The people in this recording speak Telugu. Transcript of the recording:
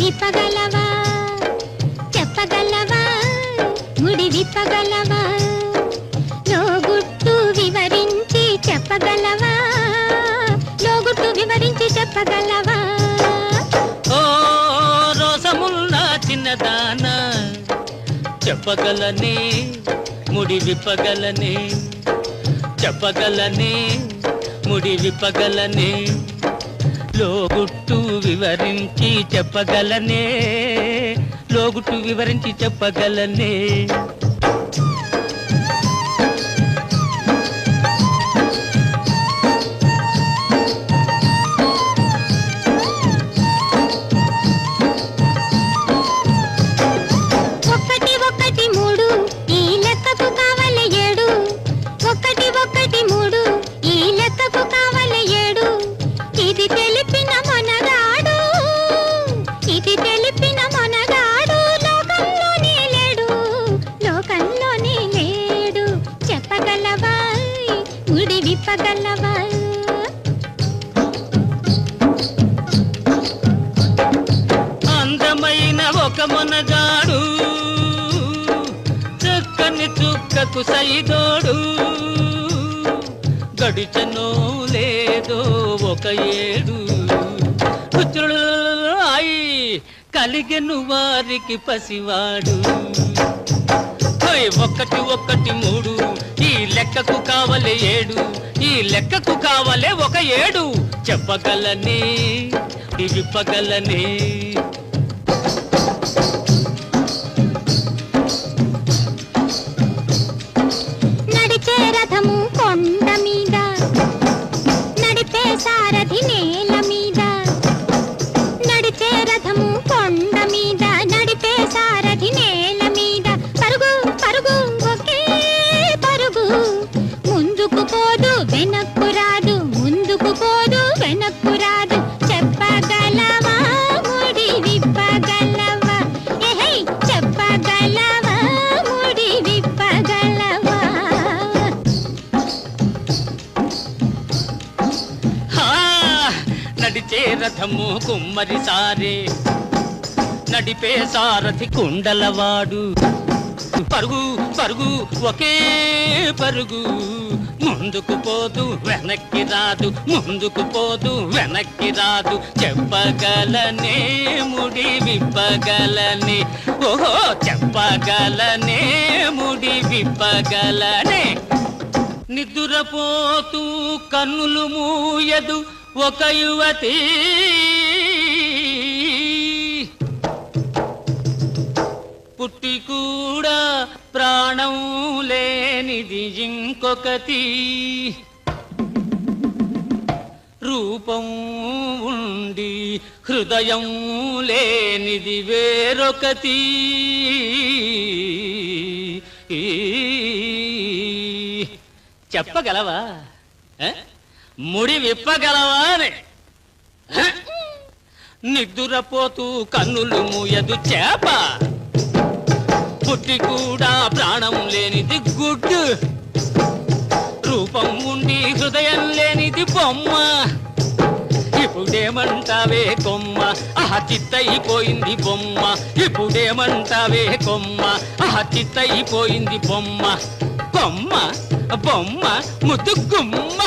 విప్పగలవా చెప్పగలవా? ముడి విప్పగలవా లోగుట్టు వివరించి చెప్పగలవా? లోగుట్టు వివరించి చెప్పగలవా? ఓ రోసముల్లా చిన్నదాన? చెప్పగలనే ముడి విప్పగలని చెప్పగలనే ముడి విప్పగలని లోగుట్టు వివరించి చెప్పగలనే లోగుట్టు వివరించి చెప్పగలనే. తెలిపిన మనగాడు లోకంలోనే లేడు లోకంలోనే లేడు. చెప్పగలవా? ముడి విప్పగలవా అందమైన ఒక మనగాడు చక్కని చుక్కకు సైదోడు. గడిచనో లేదో ఒక ఏడు. కుచ్చుడు ఆయి కలిగెను వారికి పసివాడు. ఓయ్ ఒకటి మూడు. ఈ లెక్కకు కావలే ఏడు. ఈ లెక్కకు కావలే ఒక ఏడు. చెప్పగలనే విప్పగలనే నడిచే రథము కుమ్మరి సారే. నడిపే సారథి కుండలవాడు. పరుగు పరుగు ఒకే పరుగు. ముందుకు పోదు వెనక్కి రాదు. ముందుకు పోదు వెనక్కి రాదు. చెప్పగలనే ముడి విప్పగలనే. ఓహో చెప్పగలనే ముడి విప్పగలనే. నిద్రపోతూ కన్నులు మూయదు. ఒక యువతి. పుట్టి కూడా ప్రాణం లేనిది ఇంకొకతి. రూపం ఉండి హృదయం లేనిది వేరొకతి. చెప్పగలవా? ముడి విప్పగలవా అని. నిద్దురపోతూ కన్నులు మూయదు చేప. పుట్టి కూడా ప్రాణం లేనిది గుడ్డు రూపం ఉండి హృదయం లేనిది బొమ్మ. ఇప్పుడేమంటావే కొమ్మ? ఆహ చిత్తయిపోయింది బొమ్మ. ఇప్పుడేమంటావే కొమ్మ? ఆహ చిత్తయిపోయింది బొమ్మ. కొమ్మ బొమ్మ ముద్దు గుమ్మ.